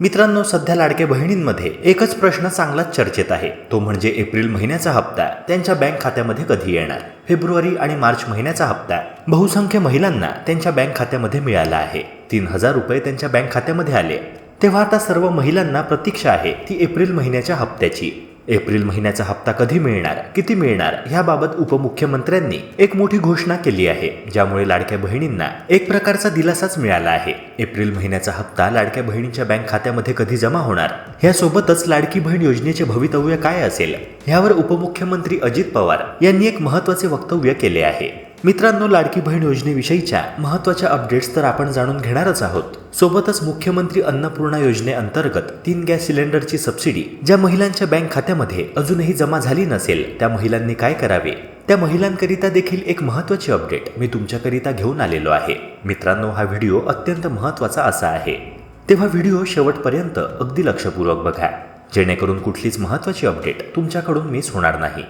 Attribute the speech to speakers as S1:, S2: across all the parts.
S1: मित्रांनो सध्या लाडक्या बहिणींमध्ये एकच प्रश्न चांगलाच चर्चेत आहे. तो म्हणजे एप्रिल महिन्याचा हप्ता. त्यांच्या बँक खात्यामध्ये कधी येणार? फेब्रुवारी आणि मार्च महिन्याचा हप्ता. बहुसंख्य महिलांना त्यांच्या बँक खात्यामध्ये मिळाला आहे. तीन हजार रुपये त्यांच्या बँक खात्यामध्ये आले. तेव्हा आता सर्व महिलांना प्रतीक्षा आहे ती एप्रिल महिन्याच्या हप्त्याची. एप्रिल महिन्याचा हप्ता कधी मिळणार किती मिळणार ह्याबाबत उपमुख्यमंत्र्यांनी एक मोठी घोषणा केली आहे ज्यामुळे लाडक्या बहिणींना एक प्रकारचा दिलासाच मिळाला आहे. एप्रिल महिन्याचा हप्ता लाडक्या बहिणींच्या बँक खात्यामध्ये कधी जमा होणार? ह्यासोबतच लाडकी बहीण योजनेचे भवितव्य काय असेल? ह्यावर उपमुख्यमंत्री अजित पवार यांनी एक महत्त्वाचे वक्तव्य केले आहे. मित्रांनो लाडकी बहीण योजनेविषयीच्या महत्त्वाच्या अपडेट्स तर आपण जाणून घेणारच आहोत. सोबतच मुख्यमंत्री अन्नपूर्णा योजनेअंतर्गत तीन गॅस सिलेंडरची सबसिडी ज्या महिलांच्या बँक खात्यामध्ये अजूनही जमा झाली नसेल त्या महिलांनी काय करावे? त्या महिलांकरिता देखील एक महत्त्वाची अपडेट मी तुमच्याकरिता घेऊन आलेलो आहे. मित्रांनो हा व्हिडिओ अत्यंत महत्त्वाचा असा आहे. तेव्हा व्हिडिओ शेवटपर्यंत अगदी लक्षपूर्वक बघा. जेणेकरून कुठलीच महत्त्वाची अपडेट तुमच्याकडून मिस होणार नाही.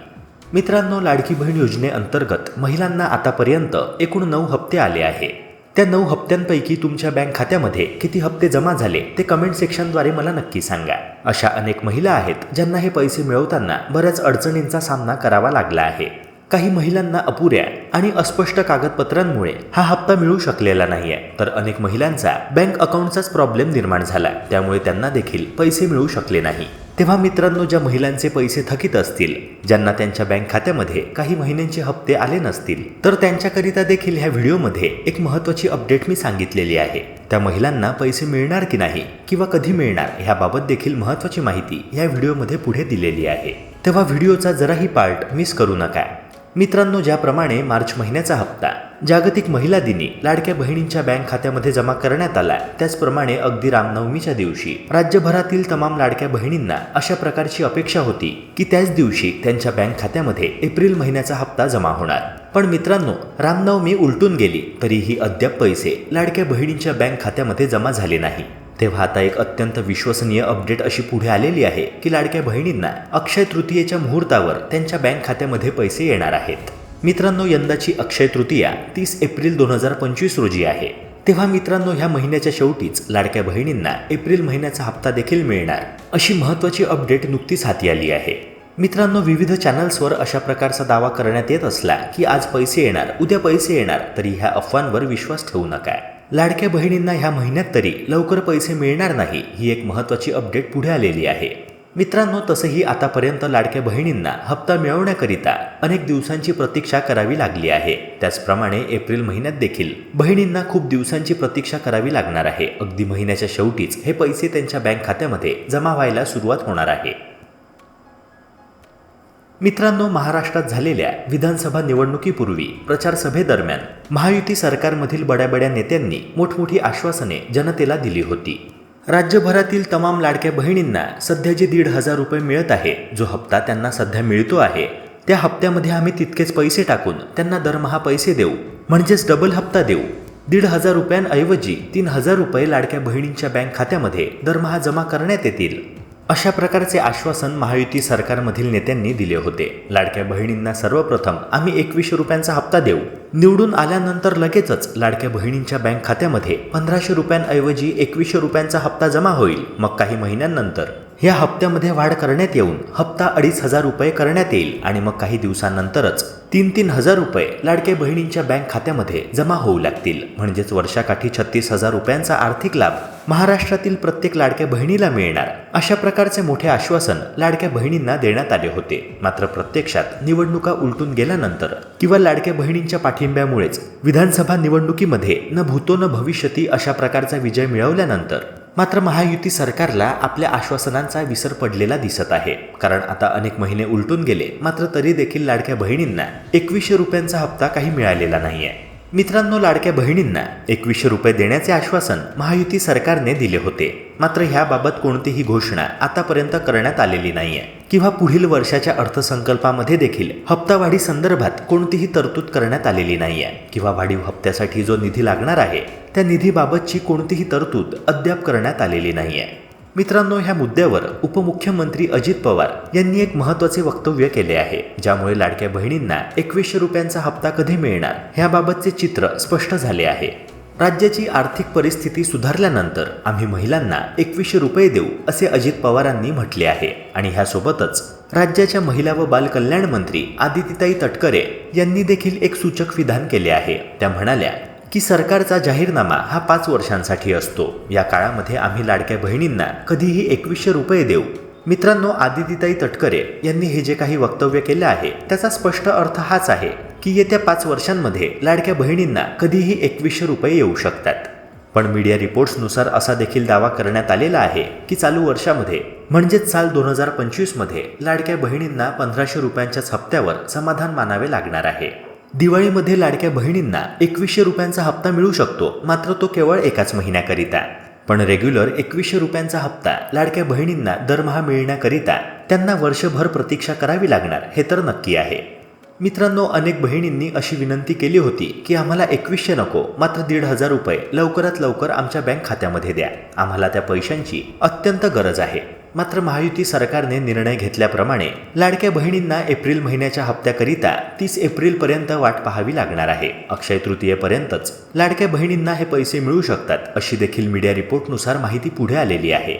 S1: मित्रांनो लाडकी बहीण योजनेअंतर्गत महिलांना आतापर्यंत एकूण नऊ हप्ते आले आहे. त्या नऊ हप्त्यांपैकी तुमच्या बँक खात्यामध्ये किती हप्ते जमा झाले ते कमेंट सेक्शनद्वारे मला नक्की सांगा. अशा अनेक महिला आहेत ज्यांना हे पैसे मिळवताना बऱ्याच अडचणींचा सामना करावा लागला आहे. काही महिलांना अपुऱ्या आणि अस्पष्ट कागदपत्रांमुळे हा हप्ता मिळू शकलेला नाहीये. तर अनेक महिलांचा बँक अकाउंटचाच प्रॉब्लेम निर्माण झाला. त्यामुळे त्यांना देखील पैसे मिळू शकले नाही. तेव्हा मित्रांनो ज्या महिलांचे पैसे थकीत असतील ज्यांना त्यांच्या बँक खात्यामध्ये काही महिन्यांचे हप्ते आले नसतील तर त्यांच्याकरिता देखील ह्या व्हिडिओमध्ये एक महत्त्वाची अपडेट मी सांगितलेली आहे. त्या महिलांना पैसे मिळणार की नाही किंवा कधी मिळणार ह्याबाबत देखील महत्त्वाची माहिती या व्हिडिओमध्ये पुढे दिलेली आहे. तेव्हा व्हिडिओचा जराही पार्ट मिस करू नका. मित्रांनो ज्याप्रमाणे मार्च महिन्याचा हप्ता जागतिक महिला दिनी लाडक्या बहिणींच्या बँक खात्यामध्ये जमा करण्यात आला त्याचप्रमाणे अगदी रामनवमीच्या दिवशी राज्यभरातील तमाम लाडक्या बहिणींना अशा प्रकारची अपेक्षा होती की त्याच दिवशी त्यांच्या बँक खात्यामध्ये एप्रिल महिन्याचा हप्ता जमा होणार. पण मित्रांनो रामनवमी उलटून गेली तरीही अद्याप पैसे लाडक्या बहिणींच्या बँक खात्यामध्ये जमा झाले नाही. तेव्हा आता एक अत्यंत विश्वसनीय अपडेट अशी पुढे आलेली आहे की लाडक्या बहिणींना अक्षय तृतीयेच्या मुहूर्तावर त्यांच्या बँक खात्यामध्ये पैसे येणार आहेत. मित्रांनो यंदाची अक्षय तृतीया तीस एप्रिल दोन हजार पंचवीस रोजी आहे. तेव्हा मित्रांनो ह्या महिन्याच्या शेवटीच लाडक्या बहिणींना एप्रिल महिन्याचा हप्ता देखील मिळणार. अशी महत्त्वाची अपडेट नुकतीच हाती आली आहे. मित्रांनो विविध चॅनल्सवर अशा प्रकारचा दावा करण्यात येत असला की आज पैसे येणार उद्या पैसे येणार तरी ह्या अफवांवर विश्वास ठेवू नका. लाडक्या बहिणींना ह्या महिन्यात तरी लवकर पैसे मिळणार नाही ही एक महत्त्वाची अपडेट पुढे आलेली आहे. मित्रांनो तसंही आतापर्यंत लाडक्या बहिणींना हप्ता मिळवण्याकरिता अनेक दिवसांची प्रतीक्षा करावी लागली आहे. त्याचप्रमाणे एप्रिल महिन्यात देखील बहिणींना खूप दिवसांची प्रतीक्षा करावी लागणार आहे. अगदी महिन्याच्या शेवटीच हे पैसे त्यांच्या बँक खात्यामध्ये जमा व्हायला सुरुवात होणार आहे. मित्रांनो महाराष्ट्रात झालेल्या विधानसभा निवडणुकीपूर्वी प्रचार सभेदरम्यान महायुती सरकारमधील बड्या बड्या नेत्यांनी मोठमोठी आश्वासने जनतेला दिली होती. राज्यभरातील तमाम लाडक्या बहिणींना सध्या जे दीड हजार रुपये मिळत आहे जो हप्ता त्यांना सध्या मिळतो आहे त्या हप्त्यामध्ये आम्ही तितकेच पैसे टाकून त्यांना दरमहा पैसे देऊ म्हणजेच डबल हप्ता देऊ. दीड हजार रुपयांऐवजी तीन हजार रुपये लाडक्या बहिणींच्या बँक खात्यामध्ये दरमहा जमा करण्यात येतील. अशा प्रकारचे आश्वासन महायुती सरकारमधील नेत्यांनी दिले होते. लाडक्या बहिणींना सर्वप्रथम आम्ही एकवीसशे रुपयांचा हप्ता देऊ. निवडून आल्यानंतर लगेचच लाडक्या बहिणींच्या बँक खात्यामध्ये पंधराशे रुपयांऐवजी एकवीसशे रुपयांचा हप्ता जमा होईल. मग काही महिन्यांनंतर या हप्त्यामध्ये वाढ करण्यात येऊन हप्ता अडीच हजार रुपये करण्यात येईल आणि मग काही दिवसांनंतरच तीन तीन हजार रुपये लाडक्या बहिणींच्या बँक खात्यामध्ये जमा होऊ लागतील. म्हणजेच वर्षाकाठी छत्तीस हजार रुपयांचा आर्थिक लाभ महाराष्ट्रातील प्रत्येक लाडक्या बहिणीला मिळणार. अशा प्रकारचे मोठे आश्वासन लाडक्या बहिणींना देण्यात आले होते. मात्र प्रत्यक्षात निवडणुका उलटून गेल्यानंतर किंवा लाडक्या बहिणींच्या पाठिंब्यामुळेच विधानसभा निवडणुकीमध्ये न भूतो न भविष्यती अशा प्रकारचा विजय मिळवल्यानंतर मात्र महायुती सरकारला आपल्या आश्वासनांचा विसर पडलेला दिसत आहे. कारण आता अनेक महिने उलटून गेले मात्र तरी देखील लाडक्या बहिणींना एकवीसशे रुपयांचा हप्ता काही मिळालेला नाहीये. मित्रांनो लाडक्या बहिणींना एकवीसशे रुपये देण्याचे आश्वासन महायुती सरकारने दिले होते. मात्र ह्याबाबत कोणतीही घोषणा आतापर्यंत करण्यात आलेली नाहीये. किंवा पुढील वर्षाच्या अर्थसंकल्पामध्ये देखील हप्तावाढी संदर्भात कोणतीही तरतूद करण्यात आलेली नाहीये. किंवा वाढीव हप्त्यासाठी जो निधी लागणार आहे त्या निधीबाबतची कोणतीही तरतूद अद्याप करण्यात आलेली नाही आहे मित्रांनो ह्या मुद्द्यावर उपमुख्यमंत्री अजित पवार यांनी एक महत्त्वाचे वक्तव्य केले आहे ज्यामुळे लाडक्या बहिणींना एकवीसशे रुपयांचा हप्ता कधी मिळणार ह्याबाबतचे चित्र स्पष्ट झाले आहे. राज्याची आर्थिक परिस्थिती सुधारल्यानंतर आम्ही महिलांना एकवीसशे रुपये देऊ असे अजित पवारांनी म्हटले आहे. आणि ह्यासोबतच राज्याच्या महिला व बालकल्याण मंत्री आदितीताई तटकरे यांनी देखील एक सूचक विधान केले आहे. त्या म्हणाल्या की सरकारचा जाहीरनामा हा पाच वर्षांसाठी असतो. या काळामध्ये आम्ही लाडक्या बहिणींना कधीही एकवीसशे रुपये देऊ. मित्रांनो आदितीताई तटकरे यांनी हे जे काही वक्तव्य केले आहे त्याचा स्पष्ट अर्थ हाच आहे की येत्या पाच वर्षांमध्ये लाडक्या बहिणींना कधीही एकवीसशे रुपये येऊ शकतात. पण मीडिया रिपोर्ट्सनुसार असा देखील दावा करण्यात आलेला आहे की चालू वर्षामध्ये म्हणजेच साल दोन हजार पंचवीसमध्ये लाडक्या बहिणींना पंधराशे रुपयांच्याच हप्त्यावर समाधान मानावे लागणार आहे. दिवाळीमध्ये लाडक्या बहिणींना एकवीसशे रुपयांचा हप्ता मिळू शकतो मात्र तो केवळ एकाच महिन्याकरिता. पण रेग्युलर एकवीसशे रुपयांचा हप्ता लाडक्या बहिणींना दरमहा मिळण्याकरिता त्यांना वर्षभर प्रतीक्षा करावी लागणार हे तर नक्की आहे. मित्रांनो अनेक बहिणींनी अशी विनंती केली होती की आम्हाला एकवीसशे नको मात्र दीड हजार रुपये लवकरात लवकर आमच्या बँक खात्यामध्ये द्या. आम्हाला त्या पैशांची अत्यंत गरज आहे. मात्र महायुती सरकारने निर्णय घेतल्याप्रमाणे लाडक्या बहिणींना एप्रिल महिन्याच्या हप्त्याकरिता तीस एप्रिलपर्यंत वाट पाहावी लागणार आहे. अक्षय तृतीयेपर्यंतच लाडक्या बहिणींना हे पैसे मिळू शकतात अशी देखील मीडिया रिपोर्टनुसार माहिती पुढे आलेली आहे.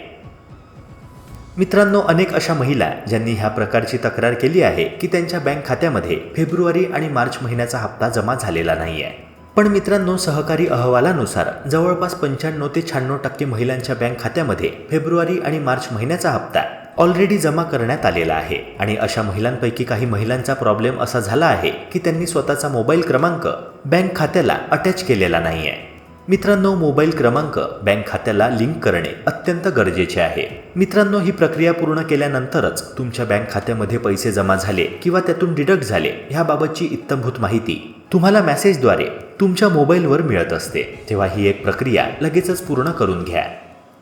S1: मित्रांनो अनेक अशा महिला ज्यांनी ह्या प्रकारची तक्रार केली आहे की त्यांच्या बँक खात्यामध्ये फेब्रुवारी आणि मार्च महिन्याचा हप्ता जमा झालेला नाही आहे पण मित्रांनो सहकारी अहवालानुसार जवळपास पंच्याण्णव ते शहाण्णव टक्के महिलांच्या बँक खात्यामध्ये फेब्रुवारी आणि मार्च महिन्याचा हप्ता ऑलरेडी जमा करण्यात आलेला आहे. आणि अशा महिलांपैकी काही महिलांचा प्रॉब्लेम असा झाला आहे की त्यांनी स्वतःचा मोबाईल क्रमांक बँक खात्याला अटॅच केलेला नाही आहे मित्रांनो मोबाईल क्रमांक बँक खात्याला लिंक करणे अत्यंत गरजेचे आहे. मित्रांनो ही प्रक्रिया पूर्ण केल्यानंतरच तुमच्या बँक खात्यामध्ये पैसे जमा झाले किंवा त्यातून डिडक्ट झाले ह्याबाबतची इत्तमभूत माहिती तुम्हाला मेसेजद्वारे तुमच्या मोबाईलवर मिळत असते. तेव्हा ही एक प्रक्रिया लगेचच पूर्ण करून घ्या.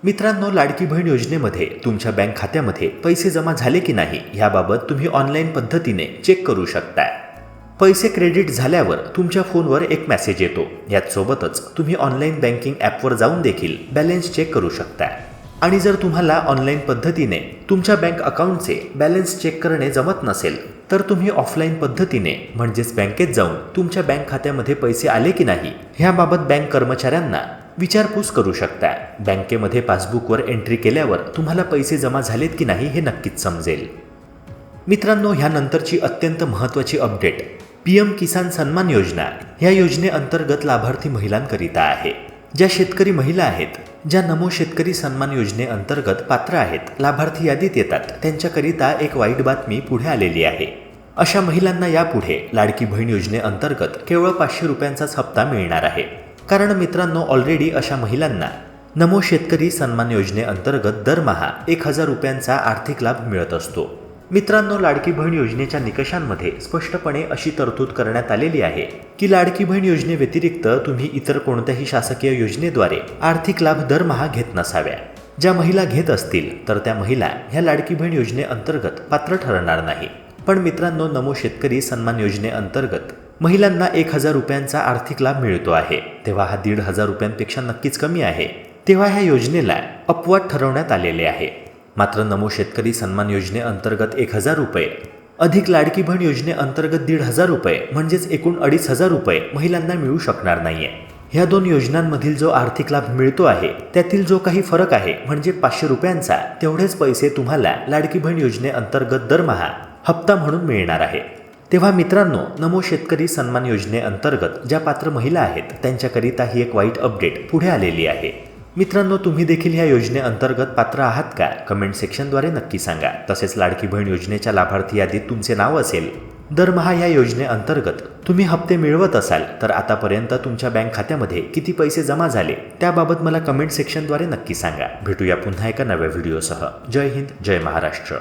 S1: मित्रांनो लाडकी बहीण योजनेमध्ये तुमच्या बँक खात्यामध्ये पैसे जमा झाले की नाही ह्याबाबत तुम्ही ऑनलाईन पद्धतीने चेक करू शकता पैसे क्रेडिट झाल्यावर तुमच्या फोनवर एक मेसेज येतो. यात सोबतच तुम्ही ऑनलाईन बँकिंग ॲपवर जाऊन देखील बॅलन्स चेक करू शकता आणि जर तुम्हाला ऑनलाईन पद्धतीने तुमच्या बँक अकाउंटचे बॅलन्स चेक करणे जमत नसेल तर तुम्ही ऑफलाईन पद्धतीने म्हणजेच बँकेत जाऊन तुमच्या बँक खात्यामध्ये पैसे आले की नाही ह्याबाबत बँक कर्मचाऱ्यांना विचारपूस करू शकता. बँकेमध्ये पासबुकवर एंट्री केल्यावर तुम्हाला पैसे जमा झालेत की नाही हे नक्कीच समजेल. मित्रांनो ह्यानंतरची अत्यंत महत्त्वाची अपडेट पी एम किसान सन्मान योजना ह्या योजनेअंतर्गत लाभार्थी महिलांकरिता आहे. ज्या शेतकरी महिला आहेत ज्या नमो शेतकरी सन्मान योजनेअंतर्गत पात्र आहेत लाभार्थी यादीत येतात. त्यांच्याकरिता एक वाईट बातमी पुढे आलेली आहे. अशा महिलांना यापुढे लाडकी बहीण योजनेअंतर्गत केवळ पाचशे रुपयांचाच हप्ता मिळणार आहे. कारण मित्रांनो ऑलरेडी अशा महिलांना नमो शेतकरी सन्मान योजनेअंतर्गत दरमहा एक हजार रुपयांचा आर्थिक लाभ मिळत असतो. मित्रांनो लाडकी बहीण योजनेच्या निकषांमध्ये स्पष्टपणे अशी तरतूद करण्यात आलेली आहे की लाडकी बहीण योजनेव्यतिरिक्त तुम्ही इतर कोणत्याही शासकीय योजनेद्वारे आर्थिक लाभ दरमहा घेत नसाव्या. ज्या महिला घेत असतील तर त्या महिला ह्या लाडकी बहीण योजनेअंतर्गत पात्र ठरणार नाही. पण मित्रांनो नमो शेतकरी सन्मान योजनेअंतर्गत महिलांना एक हजार रुपयांचा आर्थिक लाभ मिळतो आहे. तेव्हा हा दीड हजार रुपयांपेक्षा नक्कीच कमी आहे. तेव्हा ह्या योजनेला अपवाद ठरवण्यात आलेले आहे. मात्र नमो शेतकरी सन्मान योजनेअंतर्गत एक हजार रुपये. अधिक लाडकी बहीण योजनेअंतर्गत दीड हजार रुपये म्हणजेच एकूण अडीच हजार रुपये महिलांना मिळू शकणार नाहीये. ह्या दोन योजनांमधील जो आर्थिक लाभ मिळतो आहे त्यातील जो काही फरक आहे म्हणजे पाचशे रुपयांचा तेवढेच पैसे तुम्हाला लाडकी बहीण योजनेअंतर्गत दरमहा हप्ता म्हणून मिळणार आहे. तेव्हा मित्रांनो नमो शेतकरी सन्मान योजनेअंतर्गत ज्या पात्र महिला आहेत त्यांच्याकरिता ही एक वाईट अपडेट पुढे आलेली आहे. मित्रांनो तुम्ही देखील ह्या योजनेअंतर्गत पात्र आहात का? कमेंट सेक्शनद्वारे नक्की सांगा. तसेच लाडकी बहीण योजनेच्या लाभार्थी यादीत तुमचे नाव असेल. दरमहा या योजनेअंतर्गत तुम्ही हप्ते मिळवत असाल तर आतापर्यंत तुमच्या बँक खात्यामध्ये किती पैसे जमा झाले त्याबाबत मला कमेंट सेक्शनद्वारे नक्की सांगा. भेटूया पुन्हा एका नव्या व्हिडिओसह जय हिंद जय महाराष्ट्र.